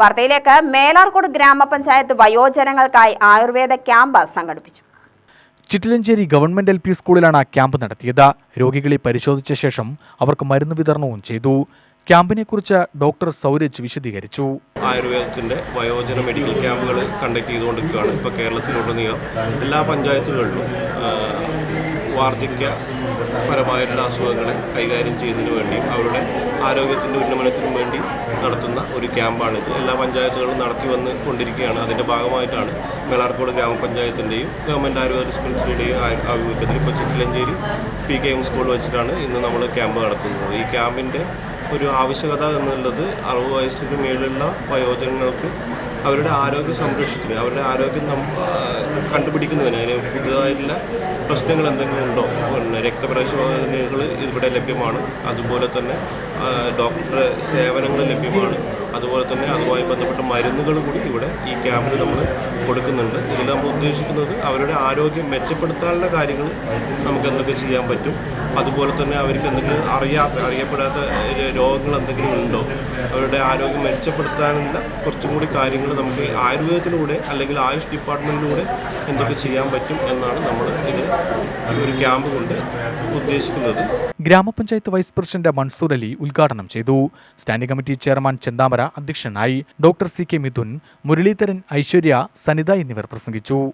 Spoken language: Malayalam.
വാർത്തയിലേക്ക് മേലാർകോട് ഗ്രാമപഞ്ചായത്ത് വയോജനങ്ങൾക്കായി ആയുർവേദ ക്യാമ്പ് സംഘടിപ്പിച്ചു. ചിറ്റിലഞ്ചേരി ഗവൺമെന്റ് എൽ പി സ്കൂളിലാണ് ക്യാമ്പ് നടത്തിയത്. രോഗികളെ പരിശോധിച്ച ശേഷം അവർക്ക് മരുന്ന് വിതരണവും ചെയ്തു. ക്യാമ്പിനെക്കുറിച്ച് ഡോക്ടർ സൗരജ് വിശദീകരിച്ചു. ആയുർവേദത്തിന്റെ വയോജന മെഡിക്കൽ ക്യാമ്പുകൾ കണ്ടക്ട് ചെയ്തുകൊണ്ടിരിക്കുകയാണ് ഇപ്പോൾ കേരളത്തിലുടനീളം. എല്ലാ പഞ്ചായത്തുകളിലും വാർദ്ധക്യപരമായിട്ടുള്ള അസുഖങ്ങളെ കൈകാര്യം ചെയ്യുന്നതിന് വേണ്ടി അവരുടെ ആരോഗ്യത്തിന്റെ ഉന്നമനത്തിനും വേണ്ടി നടത്തുന്ന ഒരു ക്യാമ്പാണിത് എല്ലാ പഞ്ചായത്തുകളും നടത്തി വന്ന് കൊണ്ടിരിക്കുകയാണ്. അതിന്റെ ഭാഗമായിട്ടാണ് മേളാർക്കോട് ഗ്രാമപഞ്ചായത്തിന്റെയും ഗവൺമെന്റ് ആയുർവേദ ഡിസ്പെൻസറിയുടെയും ആഭിമുഖ്യത്തിൽ ഇപ്പോൾ Chittilancheri P K M school വെച്ചിട്ടാണ് ഇന്ന് നമ്മൾ ക്യാമ്പ് നടത്തുന്നത്. ഈ ക്യാമ്പിന്റെ ഒരു ആവശ്യകത എന്നുള്ളത് അറുപത് വയസ്സിന് മേലുള്ള വയോജനങ്ങൾക്ക് അവരുടെ ആരോഗ്യ സംരക്ഷണത്തിന് അവരുടെ ആരോഗ്യം കണ്ടുപിടിക്കുന്നതിന് അതിന് പുതുതായിട്ടുള്ള പ്രശ്നങ്ങൾ എന്തെങ്കിലും ഉണ്ടോ? പിന്നെ രക്തപരിശോധനകൾ ഇവിടെ ലഭ്യമാണ്. അതുപോലെ തന്നെ ഡോക്ടർ സേവനങ്ങൾ ലഭ്യമാണ്. അതുപോലെ തന്നെ അതുമായി ബന്ധപ്പെട്ട മരുന്നുകൾ കൂടി ഇവിടെ ഈ ക്യാമ്പിൽ നമ്മൾ കൊടുക്കുന്നുണ്ട്. ഇതിൽ നമ്മൾ ഉദ്ദേശിക്കുന്നത് അവരുടെ ആരോഗ്യം മെച്ചപ്പെടുത്താനുള്ള കാര്യങ്ങൾ നമുക്ക് എന്തൊക്കെ ചെയ്യാൻ പറ്റും. അതുപോലെ തന്നെ അവർക്ക് എന്തെങ്കിലും അറിയാത്ത അറിയപ്പെടാത്ത രോഗങ്ങൾ എന്തെങ്കിലും ഉണ്ടോ? അവരുടെ ആരോഗ്യം മെച്ചപ്പെടുത്താനുള്ള കുറച്ചും കൂടി കാര്യങ്ങൾ നമുക്ക് ആയുർവേദത്തിലൂടെ അല്ലെങ്കിൽ ആയുഷ് ഡിപ്പാർട്ട്മെന്റിലൂടെ എന്തൊക്കെ ചെയ്യാൻ പറ്റും എന്നാണ് നമ്മൾ ഇത് ഒരു ക്യാമ്പ് കൊണ്ട് ഉദ്ദേശിക്കുന്നത്. ഗ്രാമപഞ്ചായത്ത് വൈസ് പ്രസിഡന്റ് മൻസൂർ അലി ഉദ്ഘാടനം ചെയ്തു. സ്റ്റാൻഡിംഗ് കമ്മിറ്റി ചെയർമാൻ ചെന്താമര അധ്യക്ഷനായി doctor C K Mithun Muraleedharan Aishwarya Sanitha എന്നിവർ പ്രസംഗിച്ചു.